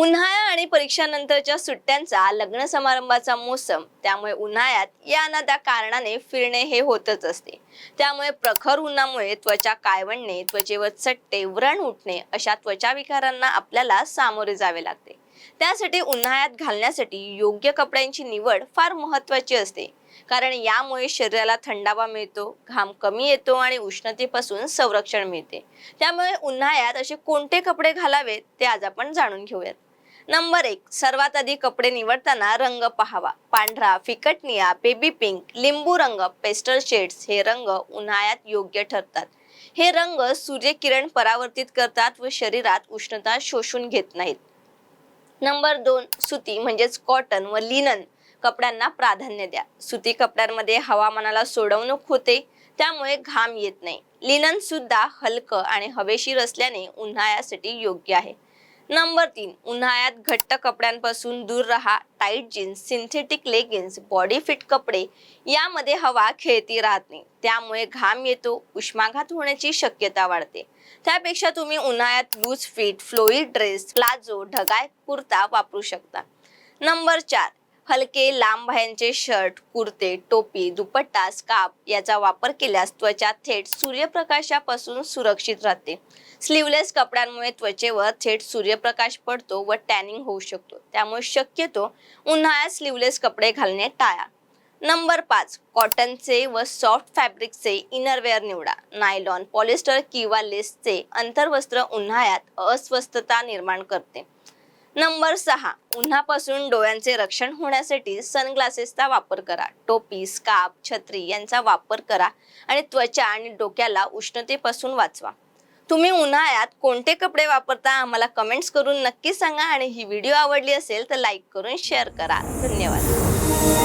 उन्हाळा आणि परीक्षानंतरच्या सुट्ट्यांचा लग्न समारंभाचा मोसम त्यामुळे उन्हाळ्यात या ना कारणाने फिरणे हे होतच असते. त्यामुळे प्रखर उन्हामुळे त्वचा काळवणणे त्वचेवर चट्टे व्रण उठणे अशा त्वचा विकारांना आपल्याला सामोरे जावे लागते. त्यासाठी उन्हाळ्यात घालण्यासाठी योग्य कपड्यांची निवड फार महत्वाची असते. कारण यामुळे शरीराला थंडावा मिळतो घाम कमी येतो आणि उष्णतेपासून संरक्षण मिळते. त्यामुळे उन्हाळ्यात असे कोणते कपडे घालावेत ते आज आपण जाणून घेऊयात. नंबर एक सर्वात आधी कपडे निवडताना रंग पहावा. पांढरा फिकट निळा बेबी पिंक लिंबू रंग पेस्टल शेड्स हे रंग उन्हाळ्यात योग्य ठरतात. हे रंग सूर्यकिरण परावर्तित करतात व शरीरात उष्णता शोषून घेत नाहीत. नंबर दोन सुती म्हणजेच कॉटन व लिनन कपड्यांना प्राधान्य द्या. सुती कपड्यांमध्ये हवामानाला सोडवणूक होते त्यामुळे घाम येत नाही. लिनन सुद्धा हलकं आणि हवेशीर असल्याने उन्हाळ्यासाठी योग्य आहे. नंबर तीन उन्हाळ्यात घट्ट कपड्यांपासून दूर राहा tight jeans synthetic leggings body fit कपडे यामध्ये हवा खेळती राहत नाही. त्यामुळे घाम येतो उष्माघात होण्याची शक्यता वाढते. त्यापेक्षा तुम्ही उन्हाळ्यात loose fit flowy dress palazzo ढगाय kurta वापरू शकता. नंबर चार हलके लांब भायांचे शर्ट कुर्ते टोपी दुपट्टा स्कार्फ याचा वापर केल्यास त्वचा थेट सूर्यप्रकाशापासून सुरक्षित राहते. स्लीवलेस कपड्यांमुळे त्वचेवर थेट सूर्यप्रकाश पडतो व टॅनिंग होऊ शकतो. त्यामुळे शक्यतो उन्हाळ्यात स्लीवलेस कपडे घालणे टाळा. नंबर पाच कॉटनचे व सॉफ्ट फॅब्रिकचे इनरवेअर निवडा. नायलॉन पॉलिस्टर किंवा लेसचे अंतर्वस्त्र उन्हाळ्यात अस्वस्थता निर्माण करते. नंबर सहा. उन्हापासून डोळ्यांचे रक्षण होण्यासाठी सनग्लासेसचा वापर करा. टोपी स्काप छत्री यांचा वापर करा आणि त्वचा आणि डोक्याला उष्णतेपासून वाचवा. तुम्ही उन्हाळ्यात कोणते कपडे वापरता आम्हाला कमेंट्स करून नक्की सांगा आणि ही व्हिडिओ आवडली असेल तर लाईक करून शेअर करा. धन्यवाद.